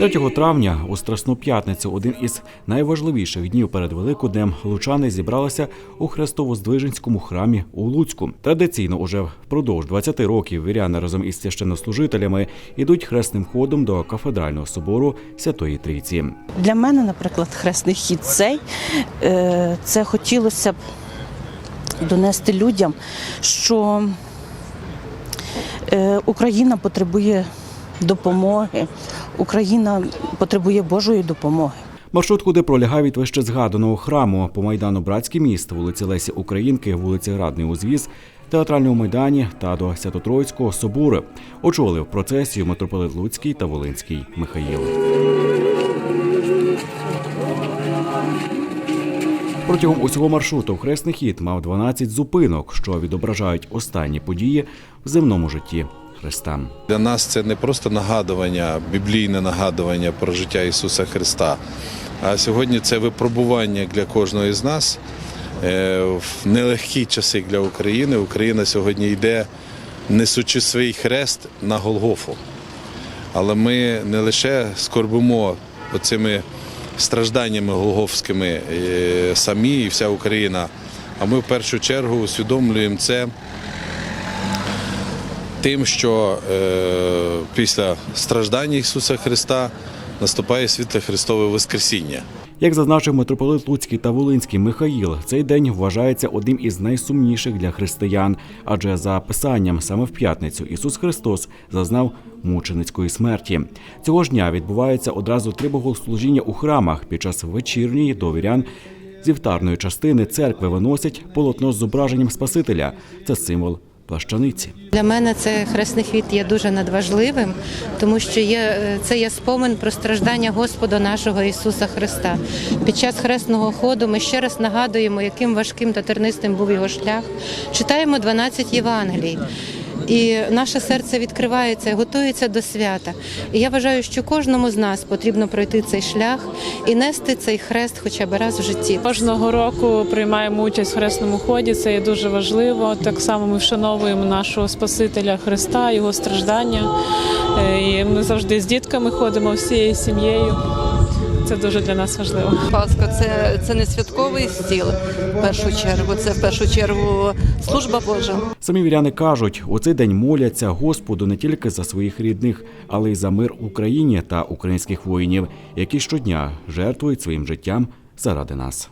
3 травня у Страсну п'ятницю, один із найважливіших днів перед Великоднем, лучани зібралися у Хрестово-Здвиженському храмі у Луцьку. Традиційно уже впродовж 20 років віряни разом із священнослужителями ідуть хресним ходом до кафедрального собору Святої Трійці. Для мене, наприклад, хресний хід цей е, це хотілося б донести людям, що е, Україна потребує допомоги, Україна потребує Божої допомоги. Маршрут, куди пролягає від вище згаданого храму по майдану Братський міст, вулиці Лесі Українки, вулиці Градний Узвіз, театральному майдані та до Свято-Троїцького собору. Очолив процесію митрополит Луцький та Волинський Михаїл. Протягом усього маршруту хресний хід мав 12 зупинок, що відображають останні події в земному житті Христа. Для нас це не просто нагадування, біблійне нагадування про життя Ісуса Христа, а сьогодні це випробування для кожного з нас Е, в нелегкі часи для України. Україна сьогодні йде, несучи свій хрест на Голгофу. Але ми не лише скорбимо оцими стражданнями голгофськими е, самі і вся Україна, а ми в першу чергу усвідомлюємо це тим, що е, після страждання Ісуса Христа наступає світле Христове Воскресіння. Як зазначив митрополит Луцький та Волинський Михаїл, цей день вважається одним із найсумніших для християн, адже за писанням саме в п'ятницю Ісус Христос зазнав мученицької смерті. Цього ж дня відбуваються одразу три богослужіння у храмах. Під час вечірньої до вірян з вівтарної частини церкви виносять полотно з зображенням Спасителя. Це символ плащаниці. Для мене це хресний хвіт є дуже надважливим, тому що є, е, це є спомин про страждання Господа нашого Ісуса Христа. Під час хресного ходу ми ще раз нагадуємо, яким важким та тернистим був його шлях. Читаємо 12 Євангелій. І наше серце відкривається, готується до свята. І я вважаю, що кожному з нас потрібно пройти цей шлях і нести цей хрест хоча б раз в житті. Кожного року приймаємо участь в хресному ході. Це є дуже важливо. Так само ми вшановуємо нашого Спасителя Христа, його страждання. Е, І ми завжди з дітками ходимо всією сім'єю. Це дуже для нас важливо. Пасха це, це не святковий стіл в першу чергу, це в першу чергу служба Божа. Самі віряни кажуть, у цей день моляться Господу не тільки за своїх рідних, але й за мир Україні та українських воїнів, які щодня жертвують своїм життям заради нас.